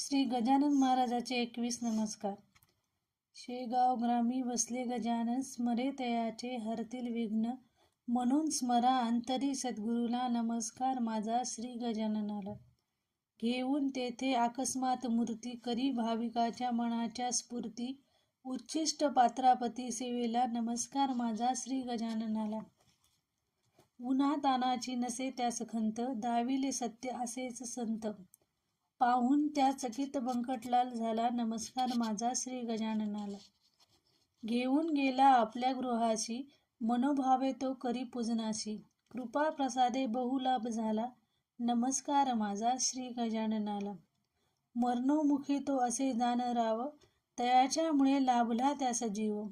श्री गजानन महाराजाचे एकवीस नमस्कार. शेगाव ग्रामी वसले गजानन स्मरे तयाचे हरतील विघ्न म्हणून स्मरा अंतरी सद्गुरूला नमस्कार माझा श्री गजाननाला. घेऊन तेथे अकस्मात मूर्ती करी भाविकाच्या मनाच्या स्फूर्ती उच्छिष्ट पात्रापती सेवेला नमस्कार माझा श्री गजाननाला. उन्हा तानाची नसे त्यास खंत दाविले सत्य असेच संत. पाहून त्या चकित बंकटलाल झाला नमस्कार माझा श्री गजाननाला. घेऊन गेला आपल्या गृहाशी मनोभावे तो करी पूजनाशी. कृपा प्रसादे बहुलाभ झाला. नमस्कार माझा श्री गजाननाला. मरणोमुखी तो असे जाणराव तयाच्यामुळे लाभला त्याचा जीव.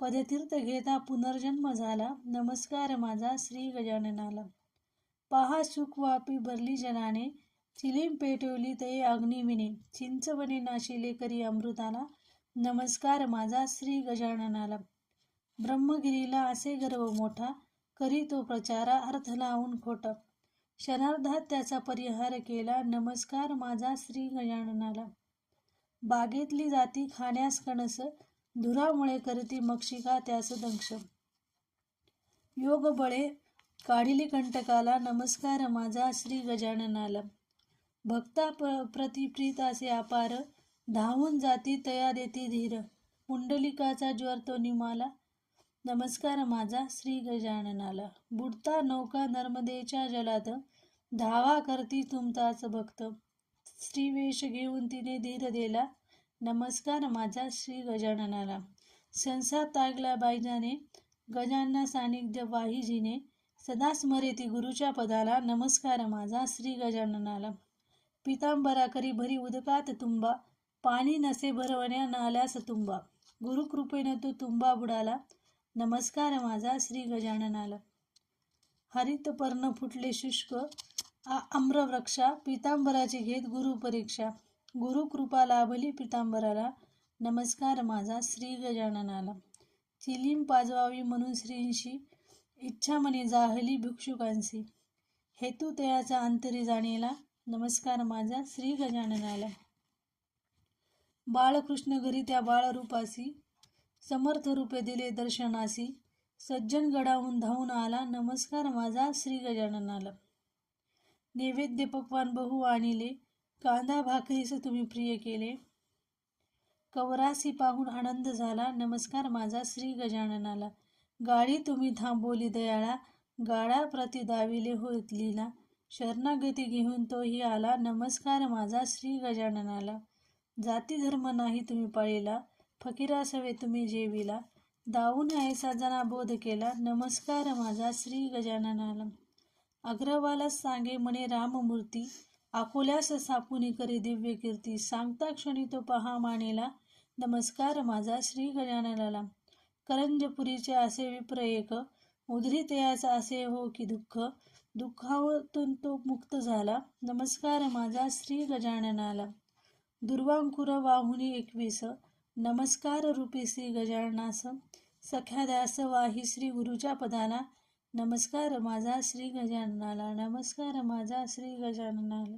पदतीर्थ घेता पुनर्जन्म झाला. नमस्कार माझा श्री गजाननाला. पहा सुखवापी भरली जनाने चिलीम पेटवली ते अग्निविने चिंचवने नाशिले करी अमृताला नमस्कार माझा श्री गजाननाला. ब्रह्मगिरीला असे गर्व मोठा करी तो प्रचारा अर्थ लावून खोटा. क्षणार्धात त्याचा परिहार केला नमस्कार माझा श्री गजाननाला. बागेतली जाती खाण्यास कणस धुरामुळे करती मक्षिका त्यास दंश योग बळे काढिली कंटकाला नमस्कार माझा श्री गजाननाला. भक्ता प्र प्रतिप्रीत असे अपार धावून जाती तया देती धीर. पुंडलिकाचा ज्वर तो निमाला. नमस्कार माझा श्री गजाननाला. बुडता नौका नर्मदेच्या जलात. धावा करती तुमचाच भक्त. स्त्रीवेश घेऊन तिने धीर दिला. नमस्कार माझा श्री गजाननाला. संसार तागला बाईजाने. गजानना सानिध्य वाहिजीने. सदा स्मरेती गुरुच्या पदाला नमस्कार माझा श्री गजाननाला. पितांबराकरी भरी उदकात तुंबा पाणी नसे भरवण्या नाल्यास तुंबा. गुरुकृपेनं तो तुंबा बुडाला. नमस्कार माझा श्री गजाननाला. हरित पर्ण फुटले शुष्क आ आम्रवृक्षा पितांबराची घेत गुरुपरीक्षा गुरुकृपा लाभली पितांबराला. नमस्कार माझा श्री गजाननाला. चिलीम पाजवावी म्हणून श्रींशी इच्छा म्हणे जाहली भिक्षुकांशी. हेतू तयाचा अंतरी जाणेला. नमस्कार माझा श्री गजाननाला. बाळकृष्ण घरी त्या बाळरूपासी समर्थ रूपे दिले दर्शनासी सज्जन गडाहून धावून आला. नमस्कार माझा श्री गजाननाला. नैवेद्य पक्वान बहु आणिले कांदा भाकरीस तुम्ही प्रिय केले. कवरासी पाहून आनंद झाला. नमस्कार माझा श्री गजाननाला. गाडी तुम्ही थांबवली दयाळा. गाडा प्रति दाविले होत लिहिला शरणागती घेऊन तोही आला. नमस्कार माझा श्री गजाननाला. जाती धर्म नाही तुम्ही पाळीला. फकीरासवे तुम्ही जेविला. दावून ऐसा जना बोध केला. नमस्कार माझा श्री गजाननाला. अग्रवालास सांगे म्हणे राममूर्ती अकोल्यास सापुनी करी दिव्य कीर्ती. सांगता क्षणी तो पहा मानेला. नमस्कार माझा श्री गजाननाला. करंजपुरीचे असे विप्र एक उधरी तयाचा असे हो की दुःख. दुःखावतून तो मुक्त झाला. नमस्कार माझा श्री गजाननाला. दुर्वांकुर वाहुनी एकवीस. नमस्कार रूपी श्री गजाननास. सख्या वाही श्री गुरुच्या पदाला. नमस्कार माझा श्री गजाननाला. नमस्कार माझा श्री गजाननाला.